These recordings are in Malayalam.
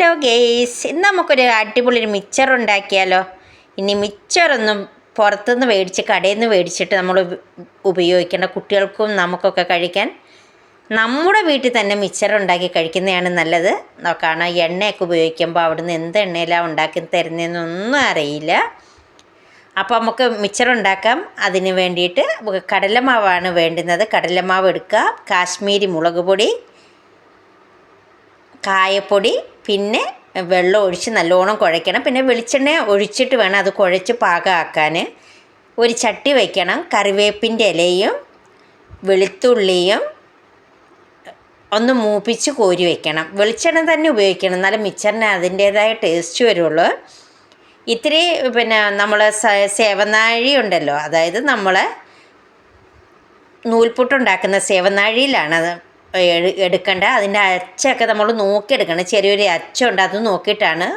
ഹലോ ഗെയ്സ് ഇന്ന് നമുക്കൊരു അടിപൊളി മിച്ചർ ഉണ്ടാക്കിയാലോ? ഇനി മിച്ചറൊന്നും പുറത്തുനിന്ന് മേടിച്ച് കടയിൽ നിന്ന് മേടിച്ചിട്ട് നമ്മൾ ഉപയോഗിക്കേണ്ട കുട്ടികൾക്കും നമുക്കൊക്കെ കഴിക്കാൻ. നമ്മുടെ വീട്ടിൽ തന്നെ മിച്ചർ ഉണ്ടാക്കി കഴിക്കുന്നതാണ് നല്ലത്. നോക്കാണ് എണ്ണയൊക്കെ ഉപയോഗിക്കുമ്പോൾ അവിടുന്ന് എന്ത് എണ്ണയിലാണ് ഉണ്ടാക്കി തരുന്നതെന്നൊന്നും അറിയില്ല. അപ്പോൾ നമുക്ക് മിച്ചർ ഉണ്ടാക്കാം. അതിന് വേണ്ടിയിട്ട് കടലമാവാണ് വേണ്ടുന്നത്. കടലമാവ് എടുക്കുക. കാശ്മീരി മുളക് പൊടി കായപ്പൊടി പിന്നെ വെള്ളം ഒഴിച്ച് നല്ലോണം കുഴയ്ക്കണം. പിന്നെ വെളിച്ചെണ്ണ ഒഴിച്ചിട്ട് വേണം അത് കുഴച്ച് പാകമാക്കാൻ. ഒരു ചട്ടി വയ്ക്കണം കറിവേപ്പിന്റെ ഇലയും വെളുത്തുള്ളിയും ഒന്ന് മൂപ്പിച്ച് കോരി വയ്ക്കണം വെളിച്ചെണ്ണ തന്നെ ഉപയോഗിക്കണം. എന്നാലും മിച്ചറിന് അതിന്റേതായ ടേസ്റ്റ് വരുള്ളൂ. ഇത്തിരി പിന്നെ നമ്മൾ സേവനാഴി ഉണ്ടല്ലോ. അതായത് നമ്മൾ നൂൽപുട്ടുണ്ടാക്കുന്ന സേവനാഴിയിലാണ് അത്. എട്- എടുക്കേണ്ട. അതിന്റെ അച്ചൊക്കെ നമ്മൾ നോക്കിയെടുക്കണം. ചെറിയൊരു അച്ചുണ്ട്. അത് നോക്കിയിട്ടാണ്.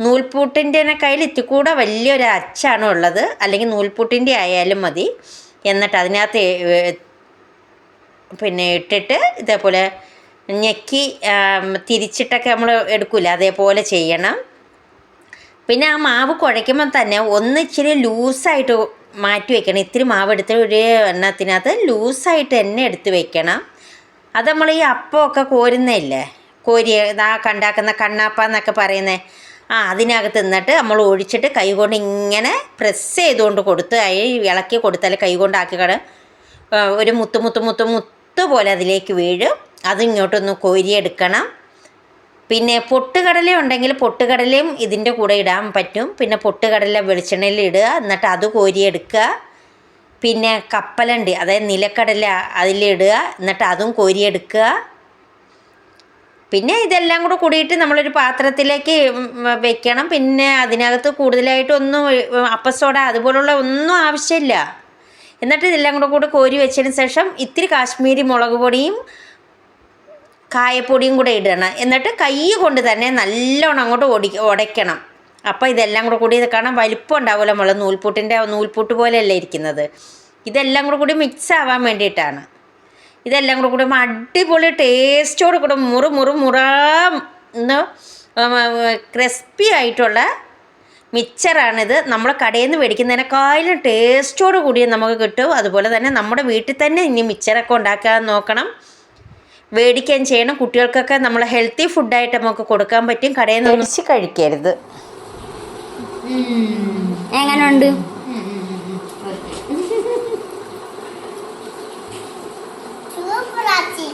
നൂൽപൂട്ടിന്റെ കയ്യിൽ ഇത്തിക്കൂടെ വലിയൊരു അച്ചാണ് ഉള്ളത്. അല്ലെങ്കിൽ നൂൽപൂട്ടിന്റെ ആയാലും മതി. എന്നിട്ട് അതിനകത്ത് പിന്നെ ഇട്ടിട്ട് ഇതേപോലെ ഞെക്കി തിരിച്ചിട്ടൊക്കെ നമ്മൾ എടുക്കില്ല അതേപോലെ ചെയ്യണം. പിന്നെ ആ മാവ് കുഴയ്ക്കുമ്പോൾ തന്നെ ഒന്ന് ഇച്ചിരി ലൂസായിട്ട് മാറ്റി വെക്കണം. ഇത്തിരി മാവ് എടുത്ത് ഒരു എണ്ണത്തിനകത്ത് ലൂസായിട്ട് തന്നെ എടുത്ത് വെക്കണം. അത് നമ്മൾ ഈ അപ്പമൊക്കെ കോരുന്നില്ലേ കോരി ഇതാ കണ്ടാക്കുന്ന കണ്ണാപ്പ എന്നൊക്കെ പറയുന്നത് ആ അതിനകത്ത് നിന്നിട്ട് നമ്മൾ ഒഴിച്ചിട്ട് കൈകൊണ്ട് ഇങ്ങനെ പ്രസ് ചെയ്തുകൊണ്ട് കൊടുത്ത് അതിൽ ഇളക്കി കൊടുത്താൽ കൈകൊണ്ട് കൊണ്ടാക്കി കട ഒരു മുത്ത് മുത്ത് മുത്ത് മുത്ത് പോലെ അതിലേക്ക് വീഴും. അതിങ്ങോട്ടൊന്ന് കോരിയെടുക്കണം. പിന്നെ പൊട്ടുകടല ഉണ്ടെങ്കിൽ പൊട്ടുകടലയും ഇതിന്റെ കൂടെ ഇടാൻ പറ്റും. പിന്നെ പൊട്ടുകടല വെളിച്ചെണ്ണയിൽ ഇടുക എന്നിട്ട് അത് കോരിയെടുക്കുക. പിന്നെ കപ്പലണ്ടി അതായത് നിലക്കടല അതിലിടുക എന്നിട്ട് അതും കോരിയെടുക്കുക. പിന്നെ ഇതെല്ലാം കൂടെ കൂടിയിട്ട് നമ്മളൊരു പാത്രത്തിലേക്ക് വെക്കണം. പിന്നെ അതിനകത്ത് കൂടുതലായിട്ടൊന്നും അപ്പസോഡ അതുപോലുള്ള ഒന്നും ആവശ്യമില്ല. എന്നിട്ട് ഇതെല്ലാം കൂടെ കൂടെ കോരി വെച്ചതിന് ശേഷം ഇത്തിരി കാശ്മീരി മുളക് പൊടിയും കായപ്പൊടിയും കൂടെ ഇടണം. എന്നിട്ട് കൈ കൊണ്ട് തന്നെ നല്ലോണം അങ്ങോട്ട് ഒടി ഉടയ്ക്കണം അപ്പോൾ ഇതെല്ലാം കൂടെ കൂടി ഇത് കാണാൻ വലിപ്പം ഉണ്ടാവില്ല നമ്മൾ നൂൽപൂട്ടിന്റെ നൂൽപൂട്ട് പോലെയല്ലേ ഇരിക്കുന്നത്. ഇതെല്ലാം കൂടെ കൂടി മിക്സ് ആവാൻ വേണ്ടിയിട്ടാണ്. ഇതെല്ലാം കൂടെ കൂടി അടിപൊളി ടേസ്റ്റോട് കൂടെ മുറു മുറു മുറ ക്രിസ്പി ആയിട്ടുള്ള മിച്ചറാണിത് നമ്മൾ കടയിൽ നിന്ന് മേടിക്കുന്നതിനേക്കാളും ടേസ്റ്റോട് കൂടി നമുക്ക് കിട്ടും. അതുപോലെ തന്നെ നമ്മുടെ വീട്ടിൽ തന്നെ ഇനി മിച്ചറൊക്കെ ഉണ്ടാക്കാൻ നോക്കണം. മേടിക്കുകയും ചെയ്യണം. കുട്ടികൾക്കൊക്കെ നമ്മൾ ഹെൽത്തി ഫുഡായിട്ട് നമുക്ക് കൊടുക്കാൻ പറ്റും. കടയിൽ നിന്ന് മേടിച്ച് കഴിക്കരുത് എങ്ങനുണ്ട് സൂപ്പറാച്ചി